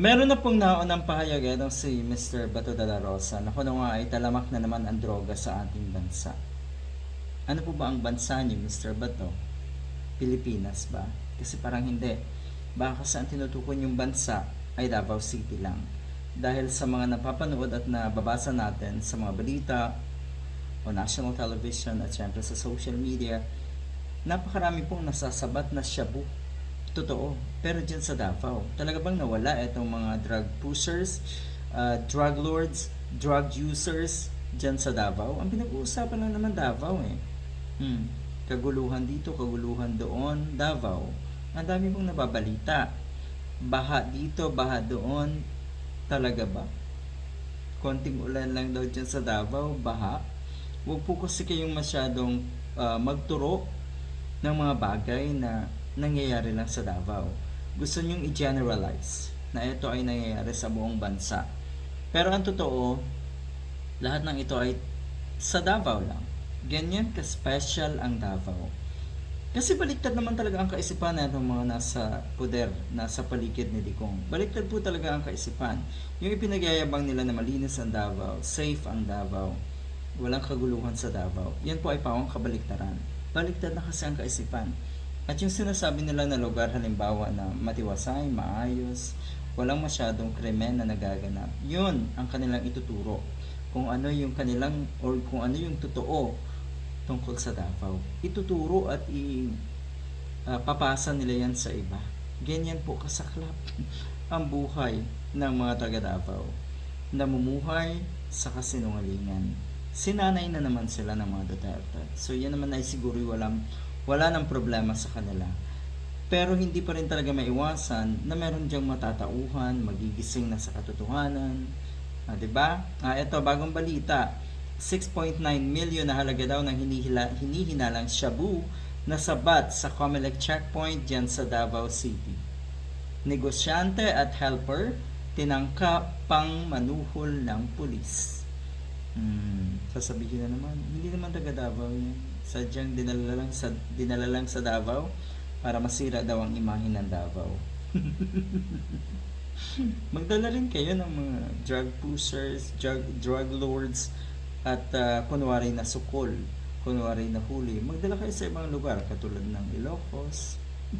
Meron na pong naunang pahayag itong si Mr. Bato de la Rosa na kuno nga ay talamak na naman ang droga sa ating bansa. Ano po ba ang bansa niyo, Mr. Bato? Pilipinas ba? Kasi parang hindi. Baka ang tinutukoy yung bansa ay Davao City lang. Dahil sa mga napapanood at nababasa natin sa mga balita o national television at syempre sa social media, napakarami pong nasasabat na shabu. Totoo. Pero dyan sa Davao, talaga bang nawala itong mga drug pushers, uh, drug lords, drug users dyan sa Davao? Ang pinag-uusapan lang naman Davao eh. Hmm. Kaguluhan dito, kaguluhan doon, Davao. Ang dami pong nababalita. Baha dito, baha doon. Talaga ba? Konting ulan lang daw dyan sa Davao, baha. Huwag po kasi kayong masyadong ah, magturo ng mga bagay na nangyayari lang sa Davao. Gusto nyong i-generalize na ito ay nangyayari sa buong bansa. Pero ang totoo, lahat ng ito ay sa Davao lang. Ganyan ka-special ang Davao. Kasi baliktad naman talaga ang kaisipan ng mga nasa poder, nasa paligid ni Dikong. Baliktad po talaga ang kaisipan. Yung ipinagyayabang nila na malinis ang Davao, safe ang Davao, walang kaguluhan sa Davao. Yan po ay pawang kabaliktaran. Baliktad na kasi ang kaisipan. At yung sinasabi nila na lugar halimbawa na matiwasay, maayos, walang masyadong krimen na nagaganap. Yun ang kanilang ituturo. Kung ano yung kanilang or kung ano yung totoo tungkol sa Davao. Ituturo at i ah, papasa nila yan sa iba. Ganyan po kasaklap ang buhay ng mga taga Davao. Namumuhay sa kasinungalingan. Sinanay na naman sila ng mga Duterte. So yan naman ay siguro walang wala nang problema sa kanila. Pero hindi pa rin talaga maiwasan na meron diyang matatauhan, magigising na sa katotohanan. Ah, 'di ba? Ah, ito bagong balita. 6.9 million na halaga daw ng hinihila, hinihinalang shabu na sabat sa Comelec checkpoint dyan sa Davao City. Negosyante at helper tinangka pang manuhol ng pulis. Hmm, sasabihin na naman, hindi naman taga Davao yan. Sadyang dinala lang sa, dinala lang sa Davao para masira daw ang imahe ng Davao. Magdala rin kayo ng mga drug pushers, drug, drug lords, at uh, kunwari na sukol, kunwari na huli. Magdala kayo sa ibang lugar, katulad ng Ilocos,